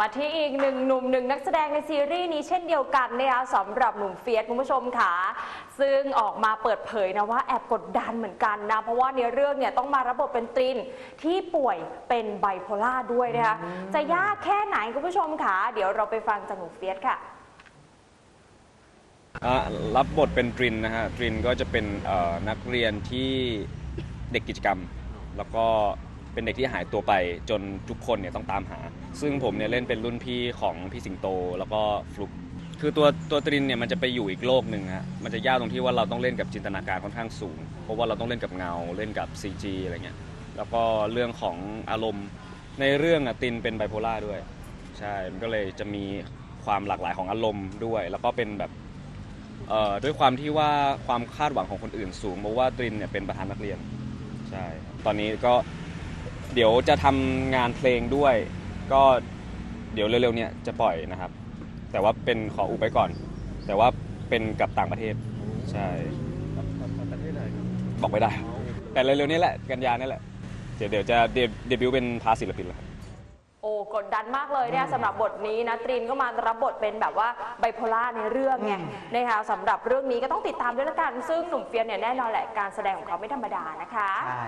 มาที่อีกหนึ่งหนุ่มหนึ่งนักแสดงในซีรีส์นี้เช่นเดียวกันนะคะสำหรับหนุ่มเฟียสคุณผู้ชมค่ะซึ่งออกมาเปิดเผยนะว่าแอบกดดันเหมือนกันนะ เพราะว่าในเรื่องเนี่ยต้องมารับบทเป็นตรินที่ป่วยเป็นไบโพล่าด้วยนะคะจะยากแค่ไหนคุณผู้ชมค่ะเดี๋ยวเราไปฟังจากหนุ่มเฟียสค่ะอะรับบทเป็นตรินนะฮะตรินก็จะเป็นเอ่อนักเรียนที่เด็กกิจกรรม แล้วก็ เป็นเด็กที่หายตัวไปจนทุกคนเนี่ยต้องตามหา ซึ่งผมเนี่ยเล่นเป็นรุ่นพี่ของพี่สิงโตแล้วก็ฟลุกคือตัวตัวตรินเนี่ยมันจะไปอยู่อีกโลกหนึ่งฮะมันจะยากตรงที่ว่าเราต้องเล่นกับจินตนาการค่อนข้างสูง เพราะว่าเราต้องเล่นกับเงาเล่นกับ CG อะไรเงี้ยแล้วก็เรื่องของอารมณ์ในเรื่องอะตินเป็นไบโพล่าด้วย ใช่ มันก็เลยจะมีความหลากหลายของอารมณ์ด้วย แล้วก็เป็นแบบเอ่อด้วยความที่ว่าความคาดหวังของคนอื่นสูงเพราะว่าตรินเนี่ยเป็นประธานนักเรียน ใช่ ตอนนี้ก็ เดี๋ยวจะทำงานเพลงด้วย ก็เดี๋ยวเร็วๆเนี่ยจะปล่อยนะครับ แต่ว่าเป็นขออุบไว้ก่อน แต่ว่าเป็นกับต่างประเทศ ใช่ประเทศไหนครับบอกไม่ได้ แต่เร็วๆนี้แหละกันยานี่แหละ เดี๋ยวเดี๋ยวจะเดบเดบิวต์เป็นพาศิลปินแล้วครับ โอ้กดดันมากเลยเนี่ยสำหรับบทนี้นะตรินก็มารับบทเป็นแบบว่าไบโพล่าในเรื่องไงนะคะสำหรับเรื่องนี้ก็ต้องติดตามด้วยละกัน ซึ่งหนุ่มเฟียสเนี่ยแน่นอนแหละการแสดงของเขาไม่ธรรมดานะคะ ใช่